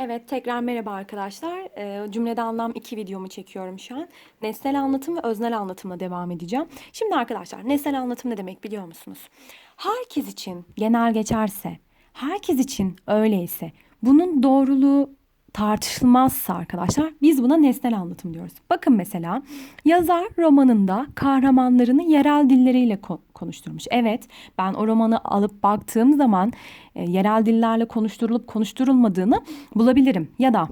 Evet, tekrar merhaba arkadaşlar. Ee, cümlede anlam 2 videomu çekiyorum şu an. Nesnel anlatım ve öznel anlatımla devam edeceğim. Şimdi arkadaşlar, nesnel anlatım ne demek biliyor musunuz? Herkes için genel geçerse, herkes için öyleyse, bunun doğruluğu tartışılmazsa arkadaşlar biz buna nesnel anlatım diyoruz. Bakın mesela yazar romanında kahramanlarını yerel dilleriyle ko- konuşturmuş. Evet ben o romanı alıp baktığım zaman e, yerel dillerle konuşturulup konuşturulmadığını bulabilirim. Ya da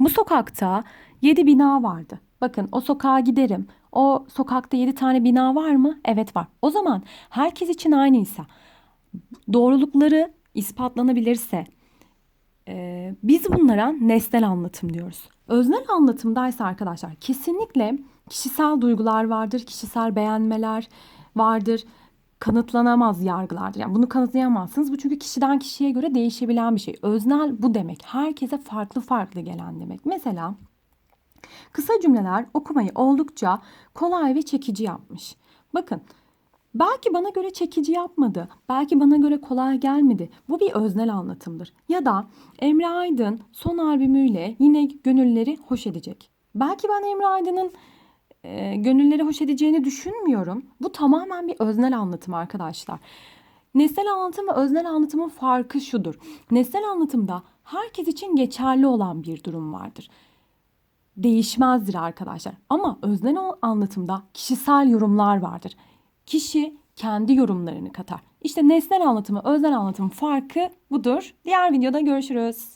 bu sokakta 7 bina vardı. Bakın o sokağa giderim. O sokakta 7 tane bina var mı? Evet var. O zaman herkes için aynıysa doğrulukları ispatlanabilirse ee, biz bunlara nesnel anlatım diyoruz. Öznel anlatımdaysa arkadaşlar kesinlikle kişisel duygular vardır, kişisel beğenmeler vardır. Kanıtlanamaz yargılardır. Yani bunu kanıtlayamazsınız. Bu çünkü kişiden kişiye göre değişebilen bir şey. Öznel bu demek. Herkese farklı farklı gelen demek. Mesela kısa cümleler okumayı oldukça kolay ve çekici yapmış. Bakın Belki bana göre çekici yapmadı. Belki bana göre kolay gelmedi. Bu bir öznel anlatımdır. Ya da Emre Aydın son albümüyle yine gönülleri hoş edecek. Belki ben Emre Aydın'ın e, gönülleri hoş edeceğini düşünmüyorum. Bu tamamen bir öznel anlatım arkadaşlar. Nesnel anlatım ve öznel anlatımın farkı şudur. Nesnel anlatımda herkes için geçerli olan bir durum vardır değişmezdir arkadaşlar. Ama öznel anlatımda kişisel yorumlar vardır. Kişi kendi yorumlarını katar. İşte nesnel anlatımı, öznel anlatım farkı budur. Diğer videoda görüşürüz.